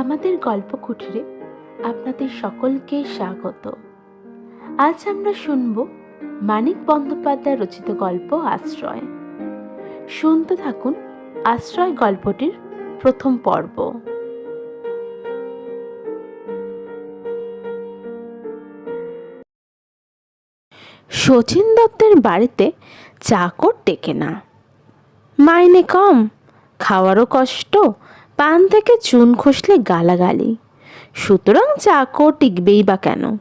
আমাদের গল্প কুঠিরে আপনাদের সকলকে স্বাগত। আজ আমরা শুনব মানিক বন্দ্যোপাধ্যায় রচিত গল্প আশ্রয়। শুনতে থাকুন আশ্রয় গল্পটির প্রথম পর্ব। শচীন দত্তের বাড়িতে চাকর টেকে না। মাইনে কম, খাওয়ারও কষ্ট পান থেকে চুন খসলে গালাগালি। সুতরাং চাকর টিকবেই বা কেন?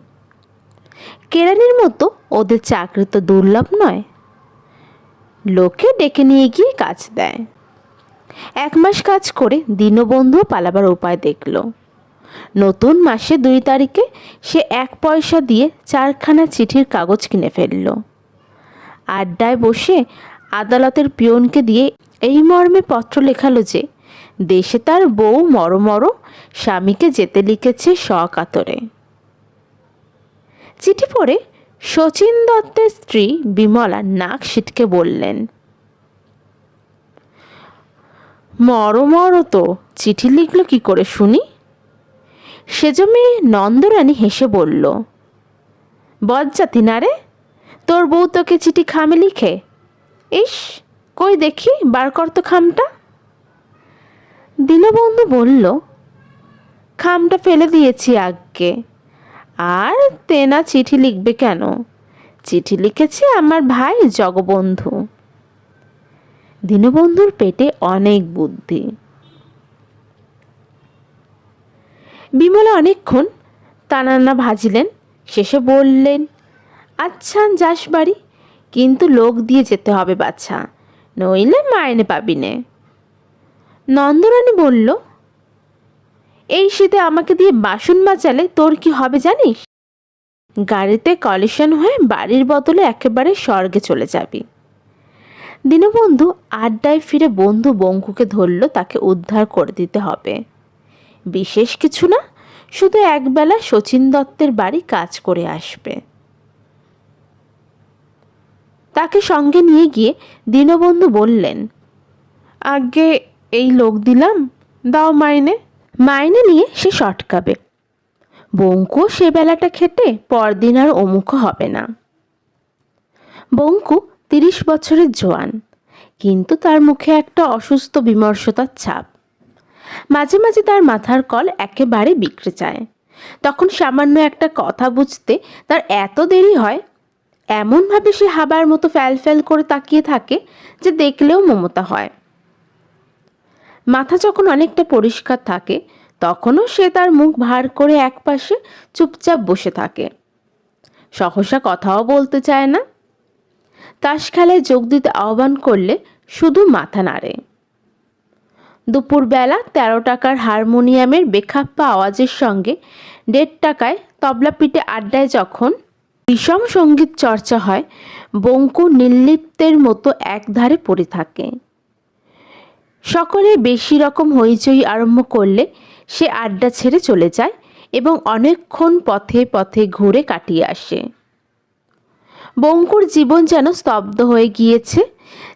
কেরানির মতো ওদের চাকরি তো দুর্লভ নয়। লোকে ডেকে নিয়ে গিয়ে কাজ দেয়। এক মাস কাজ করে দীনবন্ধু পালাবার উপায় দেখল। নতুন মাসে দুই তারিখে সে এক পয়সা দিয়ে চারখানা চিঠির কাগজ কিনে ফেলল। আড্ডায় বসে আদালতের পিয়নকে দিয়ে এই মর্মে পত্র লেখালো যে দেশে তার বউ মর মর স্বামীকে যেতে লিখেছে সকাতরে চিঠি পড়ে শচীন দত্তের স্ত্রী বিমলা নাক সিটকে বললেন, মর মর তো, চিঠি লিখলো কি করে শুনি? সেজমে নন্দরানী হেসে বলল, বজ্জাতি না রে, তোর বউ তোকে চিঠি খামে লিখে? ইস, কই দেখি, বার কর তো খামটা। দীনবন্ধু বলল, খামটা ফেলে দিয়েছি আগে। আর তেনা চিঠি লিখবে কেন? চিঠি লিখেছে আমার ভাই জগবন্ধু। দীনবন্ধুর পেটে অনেক বুদ্ধি। বিমলা অনেকক্ষণ তানান্না ভাজিলেন। শেষে বললেন আচ্ছা যাস বাড়ি, কিন্তু লোক দিয়ে যেতে হবে বাচ্চা নইলে মাইনে পাবি নে। নন্দরানী বলল, এই শীতে আমাকে দিয়ে বাসন মাজালে তোর কি হবে জানিস? গাড়িতে কলিশন হয়ে বাড়ির বদলে একেবারে স্বর্গে চলে যাবি। দীনবন্ধু আড্ডায় ফিরে বন্ধু বঙ্কুকে ধরল, তাকে উদ্ধার করে দিতে হবে। বিশেষ কিছু না, শুধু একবেলা শচীন দত্তের বাড়ি কাজ করে আসবে। তাকে সঙ্গে নিয়ে গিয়ে দীনবন্ধু বললেন, আগে এই লোক দিলাম, দাও মাইনে। মাইনে নিয়ে সে সটকাবে বঙ্কু সে বেলাটা খেটে পরদিন আর অমুখ হবে না। বঙ্কু তিরিশ বছরের জোয়ান, কিন্তু তার মুখে একটা অসুস্থ বিমর্ষতার ছাপ। মাঝে মাঝে তার মাথার কল একেবারে বিগড়ে যায়। তখন সামান্য একটা কথা বুঝতে তার এত দেরি হয়, এমনভাবে সে হাবার মতো ফ্যাল ফ্যাল করে তাকিয়ে থাকে যে দেখলেও মমতা হয়। মাথা যখন অনেকটা পরিষ্কার থাকে, তখনও সে তার মুখ ভার করে একপাশে চুপচাপ বসে থাকে। সহসা কথাও বলতে চায় না। তাস খেলায় যোগ দিতে আহ্বান করলে শুধু মাথা নাড়ে। দুপুরবেলা তেরো টাকার হারমোনিয়ামের বেখাপ্পা আওয়াজের সঙ্গে দেড় টাকায় তবলা পিঠে আড্ডায় যখন বিষম সংগীত চর্চা হয়, বঙ্কু নির্লিপ্তের মতো একধারে পড়ে থাকে। সকলে বেশি রকম হইচই আরম্ভ করলে সে আড্ডা ছেড়ে চলে যায় এবং অনেকক্ষণ পথে পথে ঘুরে কাটিয়ে আসে। বঙ্কুর জীবন যেন স্তব্ধ হয়ে গিয়েছে,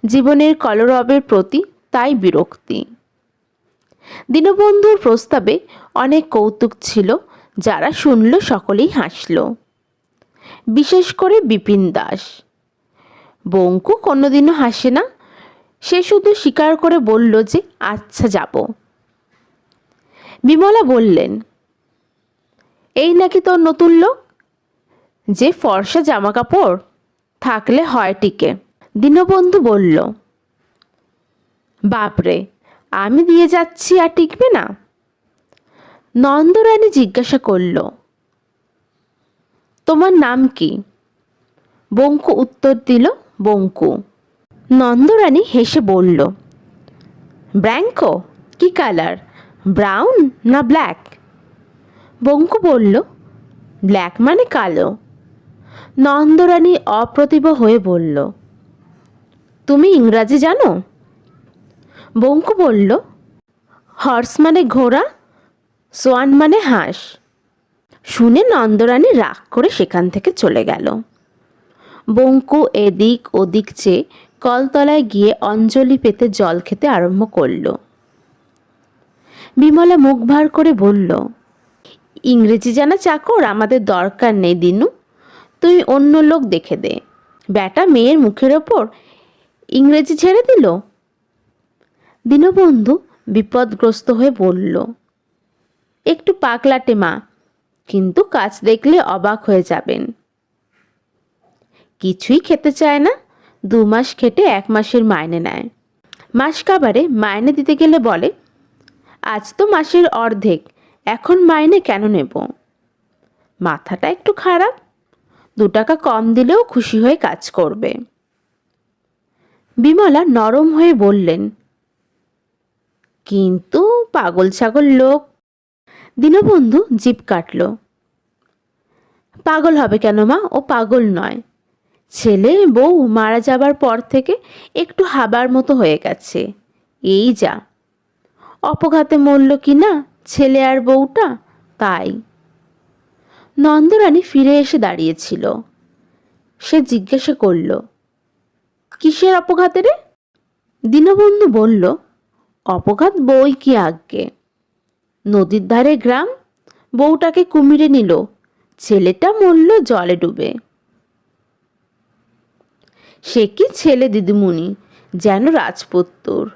জীবনের কলরবের প্রতি তাই বিরক্তি। দীনবন্ধুর প্রস্তাবে অনেক কৌতুক ছিল, যারা শুনল সকলেই হাসল। বিশেষ করে বিপিন দাস। বঙ্কু কোনোদিনও হাসে না সে শুধু স্বীকার করে বলল যে আচ্ছা যাব। বিমলা বললেন, এই নাকি তোর নতুন লোক? যে ফর্সা জামা কাপড় থাকলে হয় টিকে। দীনবন্ধু বলল, বাপরে, আমি দিয়ে যাচ্ছি আর টিকবে না? নন্দরানী জিজ্ঞাসা করল, তোমার নাম কি? বঙ্কু, উত্তর দিল, বঙ্কু। নন্দরানী হেসে বলল, ব্র্যাঙ্কো, কি কালার? ব্রাউন না ব্ল্যাক? বঙ্কু বলল, ব্ল্যাক মানে কালো। নন্দরানী অপ্রতিভ হয়ে বলল, তুমি ইংরাজি জানো? বঙ্কু বলল, হর্স মানে ঘোড়া, সোয়ান মানে হাঁস। শুনে নন্দরানী রাগ করে সেখান থেকে চলে গেল। বঙ্কু এদিক ওদিক চেয়ে কলতলায় গিয়ে অঞ্জলি পেতে জল খেতে আরম্ভ করল। বিমলা মুখ ভার করে বলল, ইংরেজি জানা চাকর, আমাদের দরকার নেই দিনু। তুই অন্য লোক দেখে দে। ব্যাটা মেয়ের মুখের ওপর ইংরেজি ছেড়ে দিল? দীনবন্ধু বিপদগ্রস্ত হয়ে বলল, একটু পাকলাটে মা, কিন্তু কাজ দেখলে অবাক হয়ে যাবেন। কিছুই খেতে চায় না দু মাস খেটে এক মাসের মাইনে নেয়। মাস কাবারে মাইনে দিতে গেলে বলে, আজ তো মাসের অর্ধেক, এখন মাইনে কেন নেব? মাথাটা একটু খারাপ, দু টাকা কম দিলেও খুশি হয়ে কাজ করবে। বিমলা নরম হয়ে বললেন, কিন্তু পাগল ছাগল লোক। দীনবন্ধু জিপ কাটল, পাগল হবে কেন মা? ও পাগল নয়। ছেলে বউ মারা যাবার পর থেকে একটু হাবার মতো হয়ে গেছে। এই যা। অপঘাতে মরল কি না ছেলে আর বউটা? তাই। নন্দরানী ফিরে এসে দাঁড়িয়েছিল। সে জিজ্ঞাসা করল, কিসের অপঘাতে রে? দীনবন্ধু বলল, অপঘাত বই কি আজ্ঞে? নদীর ধারে গ্রাম, বউটাকে কুমিরে নিল, ছেলেটা মরল জলে ডুবে। সে কি ছেলে দিদিমণি? যেন রাজপুত্তর।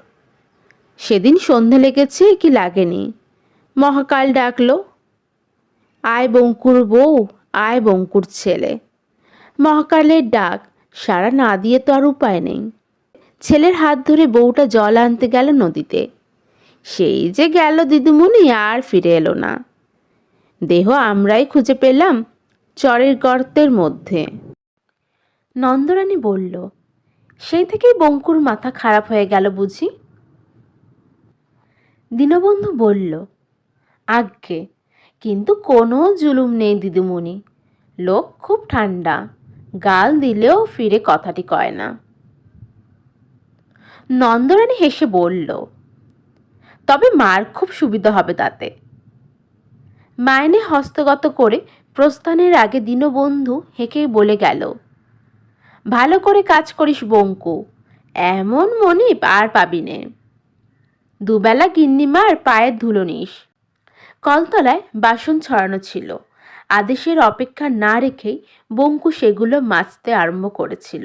সেদিন সন্ধে লেগেছে কি লাগেনি। মহাকাল ডাকলো, আয় বঙ্কুর বউ, আয় বঙ্কুর ছেলে। মহাকালের ডাক সারা না দিয়ে তো আর উপায় নেই। ছেলের হাত ধরে বউটা জল আনতে গেল নদীতে। সেই যে গেল দিদিমণি, আর ফিরে এলো না। দেহ আমরাই খুঁজে পেলাম চরের গর্তের মধ্যে। নন্দরানী বলল, সেই থেকেই বঙ্কুর মাথা খারাপ হয়ে গেল বুঝি? দীনবন্ধু বলল, আজ্ঞে, কিন্তু কোনো জুলুম নেই দিদিমণি। লোক খুব ঠান্ডা গাল দিলেও ফিরে কথাটি কয় না। নন্দরানী হেসে বলল, তবে মার খুব সুবিধা হবে তাতে। মাইনে হস্তগত করে প্রস্থানের আগে দীনবন্ধু হেঁকে বলে গেল ভালো করে কাজ করিস বঙ্কু। এমন মনি আর পাবি নে। দুবেলা গিন্নিমার পায়ের ধুলো নিস। কলতলায় বাসন ছড়ানো ছিল। আদেশের অপেক্ষা না রেখেই বঙ্কু সেগুলো মাজতে আরম্ভ করেছিল।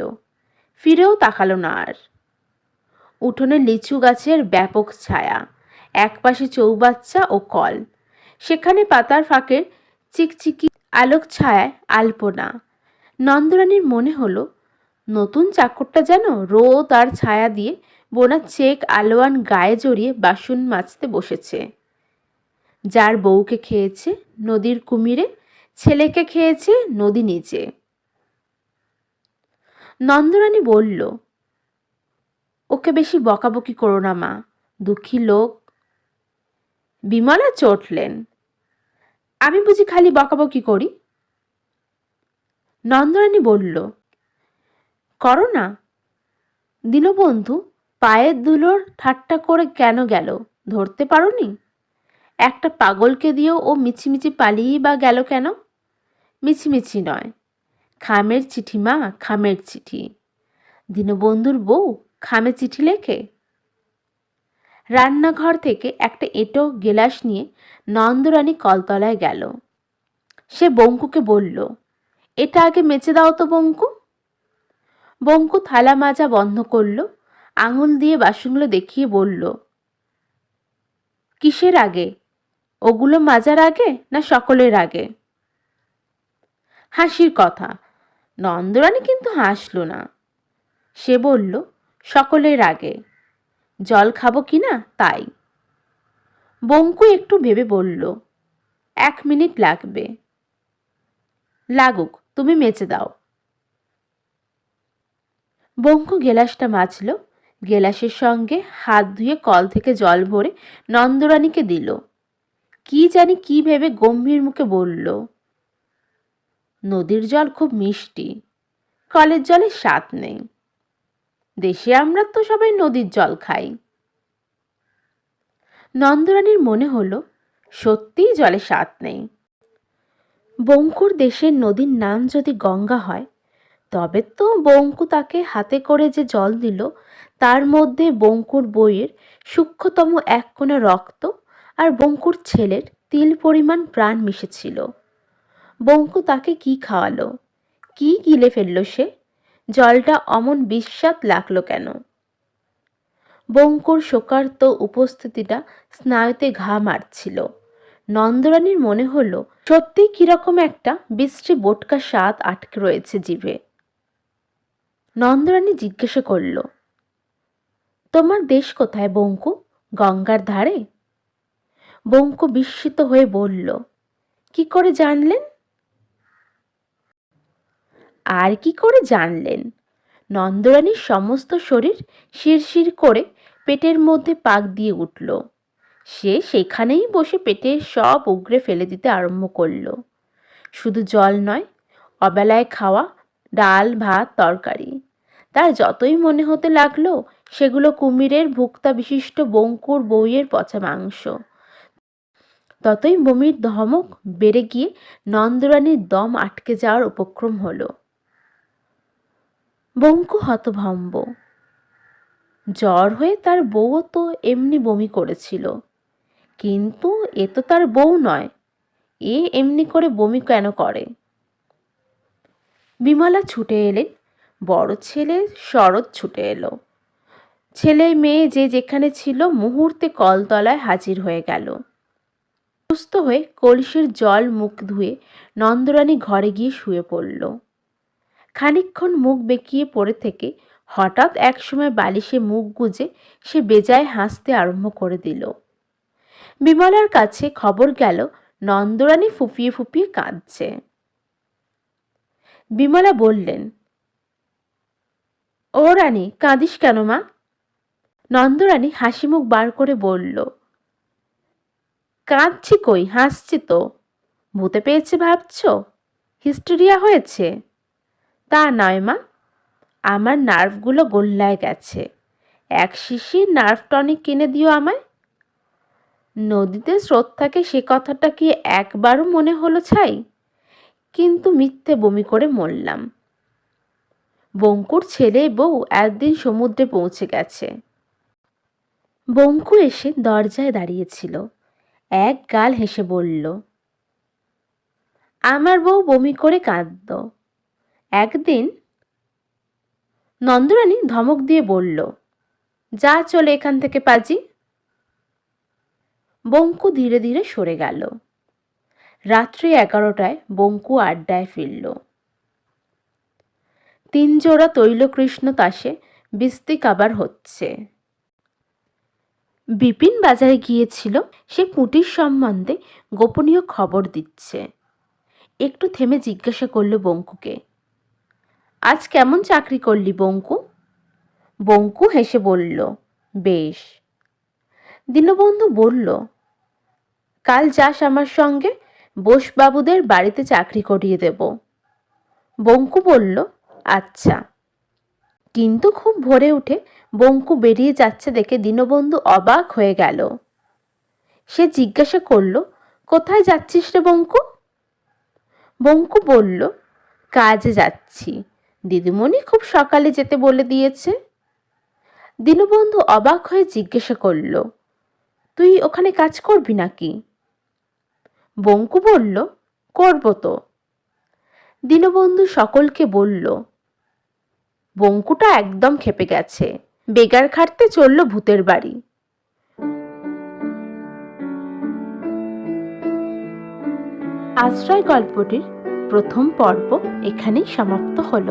ফিরেও তাকালো না আর। উঠোনে লিচু গাছের ব্যাপক ছায়া, একপাশে চৌবাচ্চা ও কল। সেখানে পাতার ফাঁকের চিকচিকি আলোক ছায়ায় আলপনা। নন্দরানীর মনে হলো নতুন চাকরটা যেন রোদ আর ছায়া দিয়ে বোনা চেক আলোয়ান গায়ে জড়িয়ে বাসন মাজতে বসেছে। যার বউকে খেয়েছে নদীর কুমিরে, ছেলেকে খেয়েছে নদী নিচে নন্দরানী বলল, ওকে বেশি বকাবকি করো না মা, দুঃখী লোক। বিমলা চটলেন, আমি বুঝি খালি বকাবকি করি? নন্দরানী বলল করো না। দীনবন্ধু পায়ের ধুলোর ঠাট্টা করে কেন গেল? ধরতে পারোনি? একটা পাগলকে দিয়েও ও মিছিমিছি পালিয়েই বা গেল কেন? মিছিমিছি নয়। খামের চিঠি মা, খামের চিঠি। দীনবন্ধুর বউ, খামে চিঠি লেখে। রান্নাঘর থেকে একটা এঁটো গেলাস নিয়ে নন্দরানী কলতলায় গেল। সে বঙ্কুকে বলল, এটা আগে মেচে দাও তো বঙ্কু। বঙ্কু থালা মাজা বন্ধ করল, আঙুল দিয়ে বাসনগুলো দেখিয়ে বলল, কিসের আগে? ওগুলো মাজার আগে না সকলের আগে? হাসির কথা। নন্দরানী কিন্তু হাসল না। সে বলল, সকলের আগে। জল খাব কি না? তাই। বঙ্কু একটু ভেবে বলল, এক মিনিট লাগবে। লাগুক, তুমি মেচে দাও। বঙ্কু গেলাসটা মাজল। গেলাসের সঙ্গে হাত ধুয়ে কল থেকে জল ভরে নন্দরানীকে দিল। কি জানি কি ভেবে গম্ভীর মুখে বলল, নদীর জল খুব মিষ্টি, কলের জলে স্বাদ নেই। দেশে আমরা তো সবাই নদীর জল খাই নন্দরানীর মনে হলো, সত্যিই জলে স্বাদ নেই। বঙ্কুর দেশের নদীর নাম যদি গঙ্গা হয় তবে তো বঙ্কু তাকে হাতে করে যে জল দিল, তার মধ্যে বঙ্কুর বইয়ের সূক্ষ্মতম এক কোণা রক্ত আর বঙ্কুর ছেলের তিল পরিমাণ প্রাণ মিশেছিল। বঙ্কু তাকে কি খাওয়ালো? কি গিলে ফেলল সে? জলটা অমন বিস্বাদ লাগল কেন? বঙ্কুর শোকার্ত উপস্থিতিটা স্নায়ুতে ঘা মারছিল। নন্দরানীর মনে হলো সত্যি কীরকম একটা বিশ্রী বোটকা স্বাদ আটকে রয়েছে জিভে নন্দরানী জিজ্ঞাসা করল, তোমার দেশ কোথায় বঙ্কু? গঙ্গার ধারে? বঙ্কু বিস্মিত হয়ে বলল, কি করে জানলেন? আর কি করে জানলেন? নন্দরানীর সমস্ত শরীর শিরশির করে পেটের মধ্যে পাক দিয়ে উঠল। সে সেখানেই বসে পেটের সব উগরে ফেলে দিতে আরম্ভ করল। শুধু জল নয়, অবেলায় খাওয়া ডাল, ভাত, তরকারি। তার যতই মনে হতে লাগল, সেগুলো কুমিরের ভুক্তা বিশিষ্ট বঙ্কুর বউয়ের পচা মাংস। ততই বমির ধমক বেড়ে গিয়ে নন্দরানীর দম আটকে যাওয়ার উপক্রম হলো। বঙ্কু হতভম্ব। জ্বর হয়ে তার বউও তো এমনি বমি করেছিল। কিন্তু এ তো তার বউ নয়। এ এমনি করে বমি কেন করে? বিমলা ছুটে এলেন। বড় ছেলে শরৎ ছুটে এলো। ছেলে মেয়ে যে যেখানে ছিল মুহূর্তে কলতলায় হাজির হয়ে গেল। সুস্থ হয়ে কলসির জল মুখ ধুয়ে নন্দরানী ঘরে গিয়ে শুয়ে পড়ল। খানিকক্ষণ মুখ বেঁকিয়ে পড়ে থেকে হঠাৎ একসময় বালিশে মুখ গুজে সে বেজায় হাসতে আরম্ভ করে দিল। বিমলার কাছে খবর গেল, নন্দরানী ফুপিয়ে ফুপিয়ে কাঁদছে। বিমলা বললেন, ও রানী, কাঁদিস কেন মা? নন্দরানী হাসি মুখ বার করে বলল, কাঁদছি কই, হাসছি তো। ভূতে পেয়েছে ভাবছ? হিস্টেরিয়া হয়েছে? তা নয় মা, আমার নার্ভগুলো গোল্লায় গেছে। এক শিশির নার্ভ টনিক কিনে দিও আমায়। নদীতে স্রোত থাকে সে কথাটা কি একবারও মনে হলো ছাই? কিন্তু মিথ্যে বমি করে মরলাম। বঙ্কুর ছেলে বউ একদিন সমুদ্রে পৌঁছে গেছে। বঙ্কু এসে দরজায় দাঁড়িয়েছিল। এক গাল হেসে বলল, আমার বউ বমি করে কাঁদত একদিন নন্দরানী ধমক দিয়ে বলল, যা চলে এখান থেকে পাজি। বঙ্কু ধীরে ধীরে সরে গেল। রাত্রি এগারোটায় বঙ্কু আড্ডায় ফিরল। তিনজোড়া তৈলকৃষ্ণ তাসে বিস্তি কাবার হচ্ছে। বিপিন বাজারে গিয়েছিল, সে পুঁটির সম্বন্ধে গোপনীয় খবর দিচ্ছে। একটু থেমে জিজ্ঞাসা করল বঙ্কুকে, আজ কেমন চাকরি করলি বঙ্কু? বঙ্কু হেসে বলল, বেশ। দীনবন্ধু বলল, কাল যাস আমার সঙ্গে বোসবাবুদের বাড়িতে চাকরি করিয়ে দেব। বঙ্কু বলল আচ্ছা। কিন্তু খুব ভোরে উঠে বঙ্কু বেরিয়ে যাচ্ছে দেখে দীনবন্ধু অবাক হয়ে গেল। সে জিজ্ঞাসা করল, কোথায় যাচ্ছিস রে বঙ্কু? বঙ্কু বলল, কাজে যাচ্ছি। দিদিমণি খুব সকালে যেতে বলে দিয়েছে। দীনবন্ধু অবাক হয়ে জিজ্ঞাসা করল, তুই ওখানে কাজ করবি নাকি? বঙ্কু বলল, করব তো। দীনবন্ধু সকলকে বলল, বঙ্কুটা একদম খেপে গেছে। বেগার খাটতে চলল ভূতের বাড়ি। আশ্রয় গল্পটির প্রথম পর্ব এখানেই সমাপ্ত হল।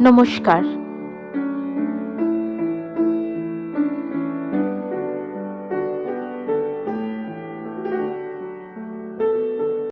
নমস্কার।